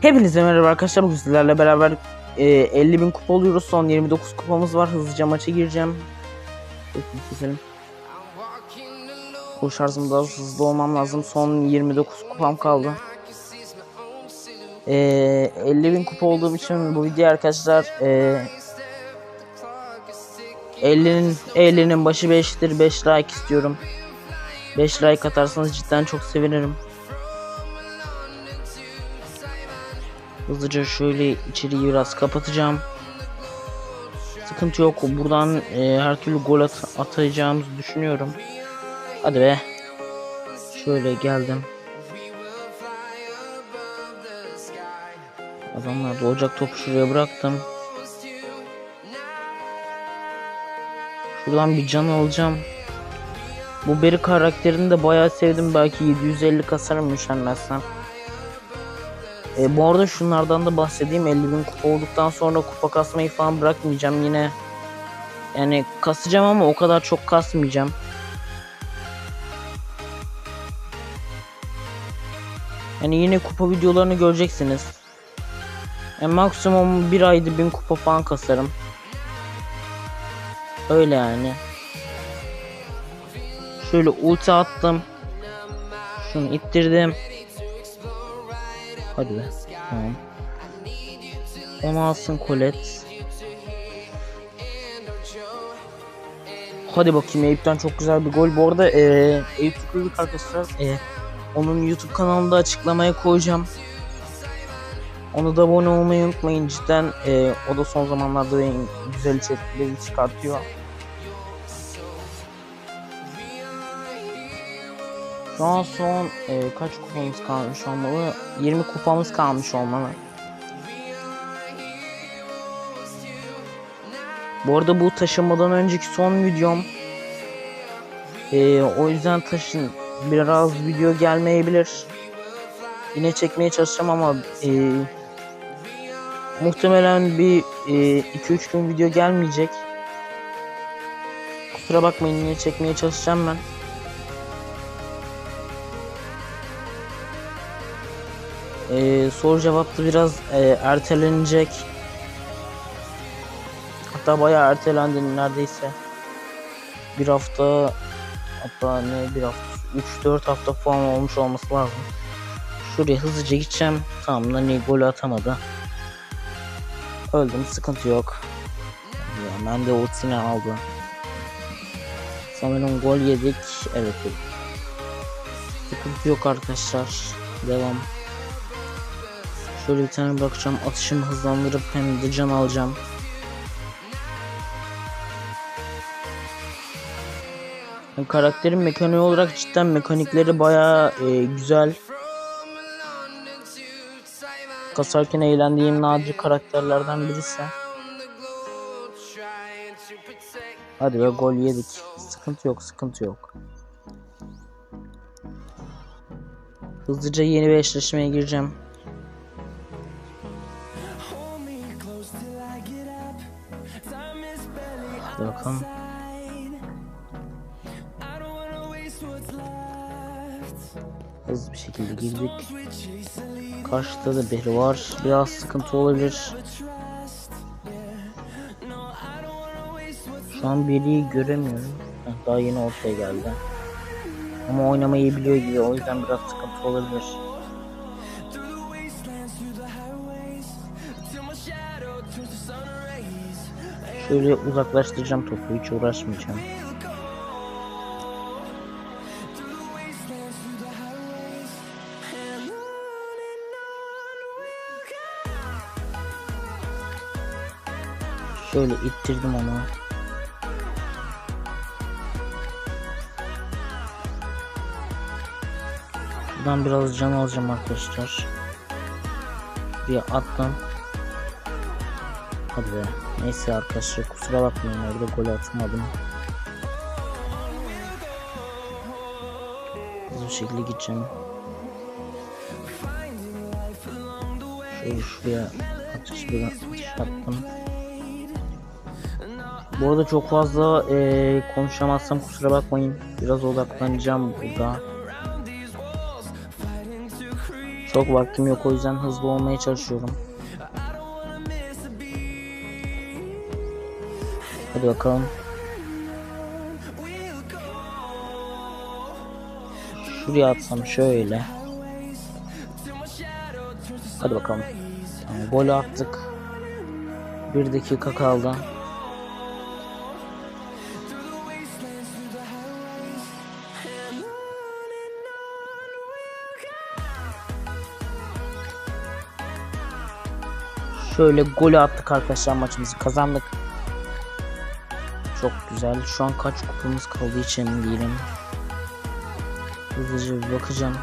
Hepinize merhaba arkadaşlar. Bugün sizlerle beraber e, 50 bin kupa oluyoruz. Son 29 kupamız var. Hızlıca maça gireceğim. Keselim. Bu şarjım daha hızlı olmam lazım. Son 29 kupam kaldı. E, 50 bin kupa olduğum için bu video arkadaşlar e, 50'nin 50'nin başı 5'tir. 5 like istiyorum. 5 like atarsanız cidden çok sevinirim. Hızlıca şöyle içeriği biraz kapatacağım. Sıkıntı yok. Buradan e, her türlü gol at atacağımızı düşünüyorum. Hadi be. Şöyle geldim. Adamlar doğacak topu şuraya bıraktım. Şuradan bir can alacağım. Bu Beri karakterini de bayağı sevdim. Belki 750 kasarım üşenmezsem. E, bu arada şunlardan da bahsedeyim. 50 bin kupa olduktan sonra kupa kasmayı falan bırakmayacağım yine. Yani kasacağım ama o kadar çok kasmayacağım. Yani yine kupa videolarını göreceksiniz. Yani maksimum bir ayda bin kupa falan kasarım. Öyle yani. Şöyle ulti attım. Şunu ittirdim. Hadi be. Tamam. Onu alsın Colette. Hadi bakayım Eyüp'ten çok güzel bir gol. Bu arada ee, Eyüp Tükürlük arkadaşlar ee, onun YouTube kanalında açıklamaya koyacağım. Onu da abone olmayı unutmayın cidden ee, o da son zamanlarda güzel içerikleri çıkartıyor. Şu an son e, kaç kupamız kalmış olmalı? 20 kupamız kalmış olmalı. Bu arada bu taşınmadan önceki son videom. E, o yüzden taşın biraz video gelmeyebilir. Yine çekmeye çalışacağım ama e, muhtemelen bir 2-3 gün video gelmeyecek. Kusura bakmayın yine çekmeye çalışacağım ben. Ee, soru cevapta biraz e, ertelenecek. Hatta bayağı ertelendi neredeyse. Bir hafta hatta ne bir hafta 3-4 hafta falan olmuş olması lazım. Şuraya hızlıca gideceğim. Tamam Nani golü atamadı. Öldüm sıkıntı yok. Ya, ben de ultisini aldı. Sanırım gol yedik. Evet. Sıkıntı yok arkadaşlar. Devam. Tane bakacağım. Atışımı hızlandırıp hem de can alacağım. Yani karakterin mekaniği olarak cidden mekanikleri baya e, güzel. Kasarken eğlendiğim nadir karakterlerden birisi. Hadi be gol yedik. Sıkıntı yok, sıkıntı yok. Hızlıca yeni bir eşleşmeye gireceğim. Bakalım. Hızlı bir şekilde girdik. Karşıda da biri var. Biraz sıkıntı olabilir. Şu an biriyi göremiyorum. Daha yeni ortaya geldi. Ama oynamayı biliyor gibi o yüzden biraz sıkıntı olabilir. Şöyle uzaklaştıracağım topu hiç uğraşmayacağım. Şöyle ittirdim onu. Buradan biraz can alacağım arkadaşlar. Bir attım. Hadi be. Neyse arkadaşlar kusura bakmayın orada gol atmadım. Hızlı bir şekilde gideceğim. Şöyle şuraya atış atış attım. Bu arada çok fazla eee, konuşamazsam kusura bakmayın. Biraz odaklanacağım burada. Çok vaktim yok o yüzden hızlı olmaya çalışıyorum. Hadi bakalım. Şuraya atsam şöyle. Hadi bakalım. Tamam, golü attık. Bir dakika kaldı. Şöyle golü attık arkadaşlar maçımızı kazandık. Çok güzel. Şu an kaç kupamız kaldığı için değilim. Hızlıca bir bakacağım.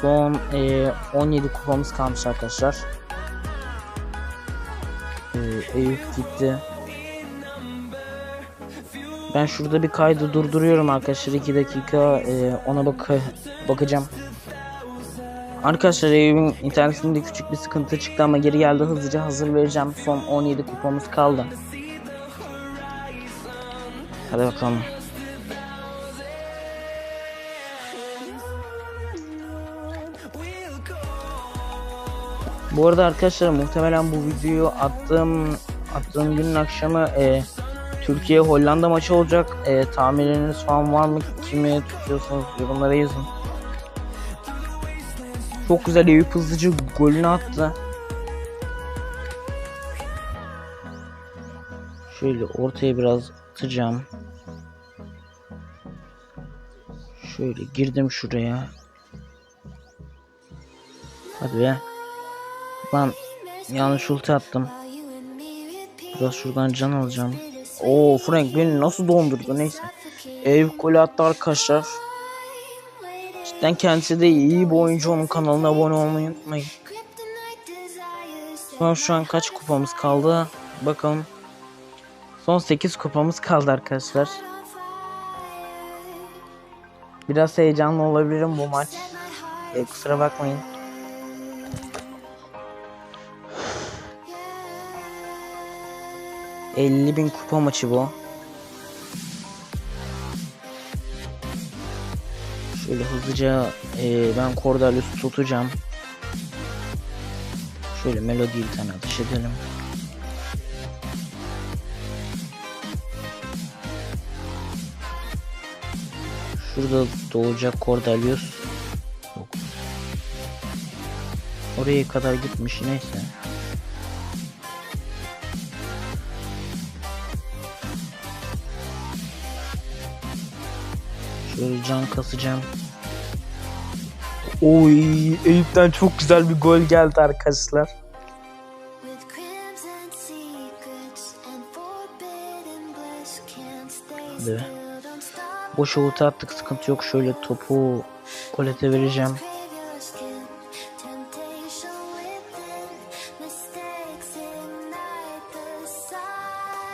Son e, 17 kupamız kalmış arkadaşlar. E, Eyüp gitti. Ben şurada bir kaydı durduruyorum arkadaşlar 2 dakika e, ona bak bakacağım. Arkadaşlar Eyüp'ün internetinde küçük bir sıkıntı çıktı ama geri geldi hızlıca hazır vereceğim. Son 17 kupamız kaldı. Hadi bakalım. Bu arada arkadaşlar muhtemelen bu videoyu attığım attığım günün akşamı e, Türkiye Hollanda maçı olacak. E, tahminleriniz falan var mı? Kimi tutuyorsunuz yorumlara yazın. Çok güzel Eyüp hızlıca golünü attı. Şöyle ortaya biraz atacağım. Şöyle girdim şuraya. Hadi be. Lan yanlış ulti attım. Biraz şuradan can alacağım. Oo Frank beni nasıl dondurdu neyse. Ev golü attı arkadaşlar. Cidden kendisi de iyi bir oyuncu onun kanalına abone olmayı unutmayın. Son şu an kaç kupamız kaldı? Bakalım. Son 8 kupamız kaldı arkadaşlar. Biraz heyecanlı olabilirim bu maç. E, kusura bakmayın. ...50 bin kupa maçı bu. Şöyle hızlıca e, ben Cordalius'u tutacağım. Şöyle melodi bir tane atış edelim. Şurada doğacak Cordalius. Yok. Oraya kadar gitmiş neyse. Şöyle can kasacağım. Oy, Eyüp'ten çok güzel bir gol geldi arkadaşlar. Boş ulti attık sıkıntı yok. Şöyle topu kolete vereceğim.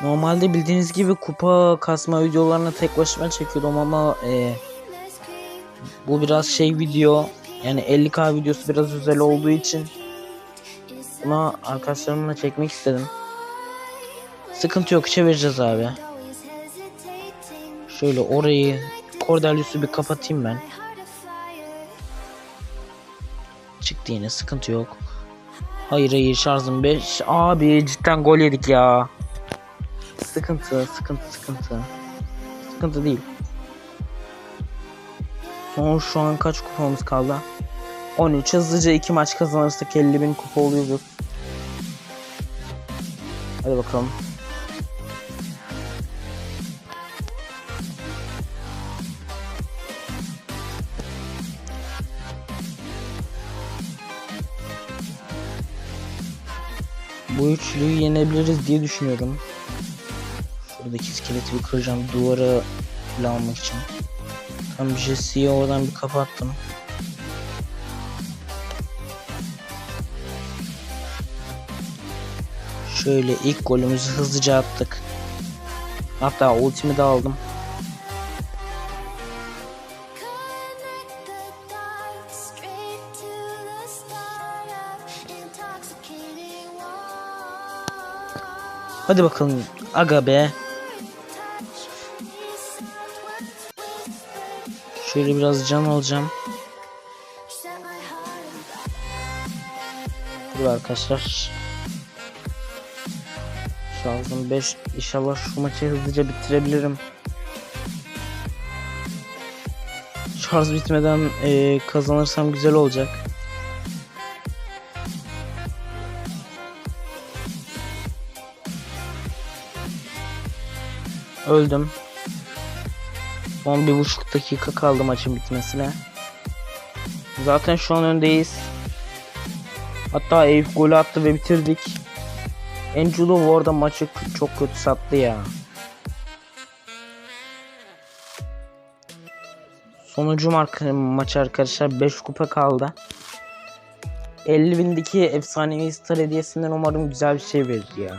Normalde bildiğiniz gibi kupa kasma videolarını tek başıma çekiyordum ama e, bu biraz şey video. Yani 50k videosu biraz özel olduğu için buna arkadaşlarımla çekmek istedim. Sıkıntı yok çevireceğiz abi. Şöyle orayı Cordelius'u bir kapatayım ben. Çıktı yine sıkıntı yok. Hayır hayır şarjım 5. Abi cidden gol yedik ya. Sıkıntı sıkıntı sıkıntı. Sıkıntı değil. Son şu an kaç kupamız kaldı? 13 hızlıca 2 maç kazanırsak 50 bin kupa oluyoruz. Hadi bakalım. Bu üçlüyü yenebiliriz diye düşünüyorum. Şuradaki iskeleti bir kıracağım duvara almak için. Tam Jesse'yi oradan bir kapattım. Şöyle ilk golümüzü hızlıca attık. Hatta ultimi de aldım. Hadi bakalım aga be. Şöyle biraz can alacağım. Dur arkadaşlar. Şarjım 5. İnşallah şu maçı hızlıca bitirebilirim. Şarj bitmeden eee, kazanırsam güzel olacak. Öldüm. Son bir buçuk dakika kaldı maçın bitmesine. Zaten şu an öndeyiz. Hatta Eyüp golü attı ve bitirdik. Angelo bu arada maçı çok kötü sattı ya. Sonucu marka maç arkadaşlar 5 kupa kaldı. 50 bindeki efsanevi star hediyesinden umarım güzel bir şey verir ya.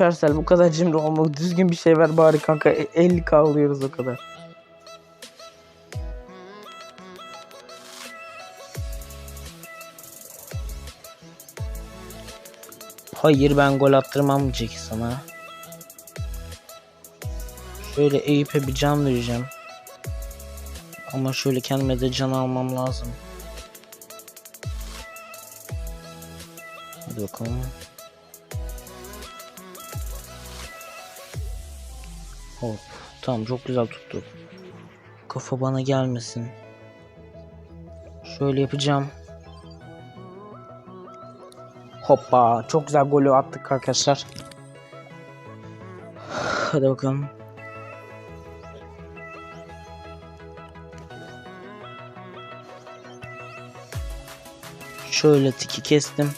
Supercell bu kadar cimri olmak düzgün bir şey ver bari kanka E- 50k alıyoruz o kadar. Hayır ben gol attırmam Jack sana. Şöyle Eyüp'e bir can vereceğim. Ama şöyle kendime de can almam lazım. Hadi bakalım. Hop. Tamam çok güzel tuttu. Kafa bana gelmesin. Şöyle yapacağım. Hoppa. Çok güzel golü attık arkadaşlar. Hadi bakalım. Şöyle tiki kestim.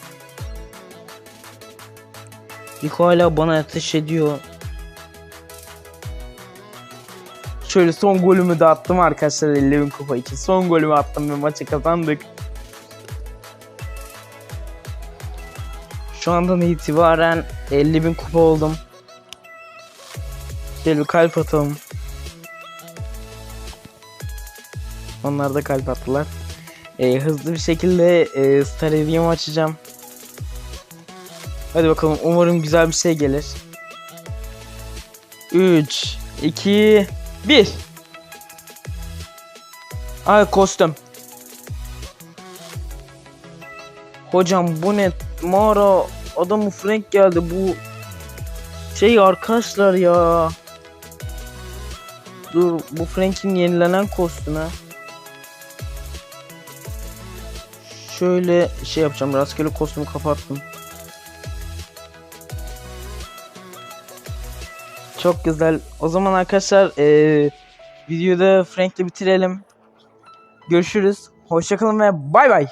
Rico hala bana ateş ediyor. Şöyle son golümü de attım arkadaşlar 50 bin kupa için. Son golümü attım ve maçı kazandık. Şu andan itibaren 50 bin kupa oldum. Şöyle bir kalp atalım. Onlar da kalp attılar. Ee, hızlı bir şekilde e, Star Hediyemi açacağım. Hadi bakalım umarım güzel bir şey gelir. 3 2 1 Ay kostüm. Hocam bu ne? Mağara adamı Frank geldi bu şey arkadaşlar ya. Dur bu Frank'in yenilenen kostümü. Şöyle şey yapacağım rastgele kostümü kapattım. Çok güzel. O zaman arkadaşlar eee videoda Frank'le bitirelim. Görüşürüz. Hoşçakalın ve bay bay.